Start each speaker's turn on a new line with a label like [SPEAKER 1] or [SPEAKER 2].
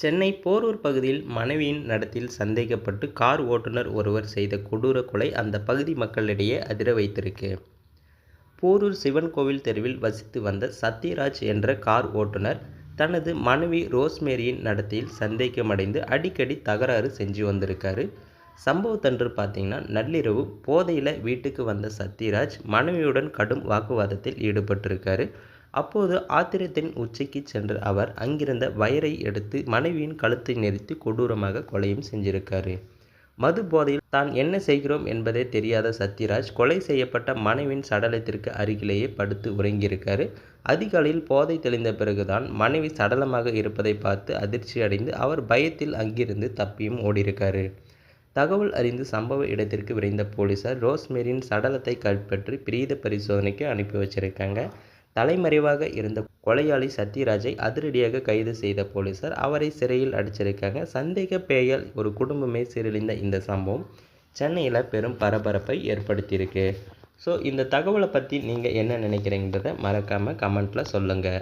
[SPEAKER 1] சென்னை போரூர் பகுதியில் மனைவியின் நடத்தில் சந்தேகப்பட்டு கார் ஓட்டுநர் ஒருவர் செய்த கொடூர கொலை அந்த பகுதி மக்களிடையே அதிர வைத்திருக்கு. போரூர் சிவன் கோவில் தெருவில் வசித்து வந்த சத்யராஜ் என்ற கார் ஓட்டுநர் தனது மனைவி ரோஸ்மேரியின் நடத்தையில் சந்தேகமடைந்து அடிக்கடி தகராறு செஞ்சு வந்திருக்காரு. சம்பவத்தன்று பார்த்தீங்கன்னா நள்ளிரவு போதையில் வீட்டுக்கு வந்த சத்யராஜ் மனைவியுடன் கடும் வாக்குவாதத்தில் ஈடுபட்டிருக்காரு. அப்போது ஆத்திரத்தின் உச்சிக்கு சென்ற அவர் அங்கிருந்த வயரை எடுத்து மனைவியின் கழுத்தை நெரித்து கொடூரமாக கொலையும் செஞ்சிருக்காரு. மது போதையில் தான் என்ன செய்கிறோம் என்பதே தெரியாத சத்யராஜ் கொலை செய்யப்பட்ட மனைவியின் சடலத்திற்கு அருகிலேயே படுத்து உறங்கியிருக்காரு. அதிகாலையில் போதை தெளிந்த பிறகுதான் மனைவி சடலமாக இருப்பதை பார்த்து அதிர்ச்சி அடைந்து அவர் பயத்தில் அங்கிருந்து தப்பியும் ஓடியிருக்காரு. தகவல் அறிந்து சம்பவ இடத்திற்கு விரைந்த போலீசார் ரோஸ்மேரியின் சடலத்தை கைப்பற்றி பிரீத பரிசோதனைக்கு அனுப்பி வச்சிருக்காங்க. தலைமறைவாக இருந்த கொலையாளி சத்யராஜை அதிரடியாக கைது செய்த போலீசார் அவரை சிறையில் அடிச்சிருக்காங்க. சந்தேக பெயர் ஒரு குடும்பமே சீரழிந்த இந்த சம்பவம் சென்னையில் பெரும் பரபரப்பை ஏற்படுத்தியிருக்கு. ஸோ இந்த தகவலை பற்றி நீங்கள் என்ன நினைக்கிறீங்கிறத மறக்காமல் கமெண்ட்டில் சொல்லுங்கள்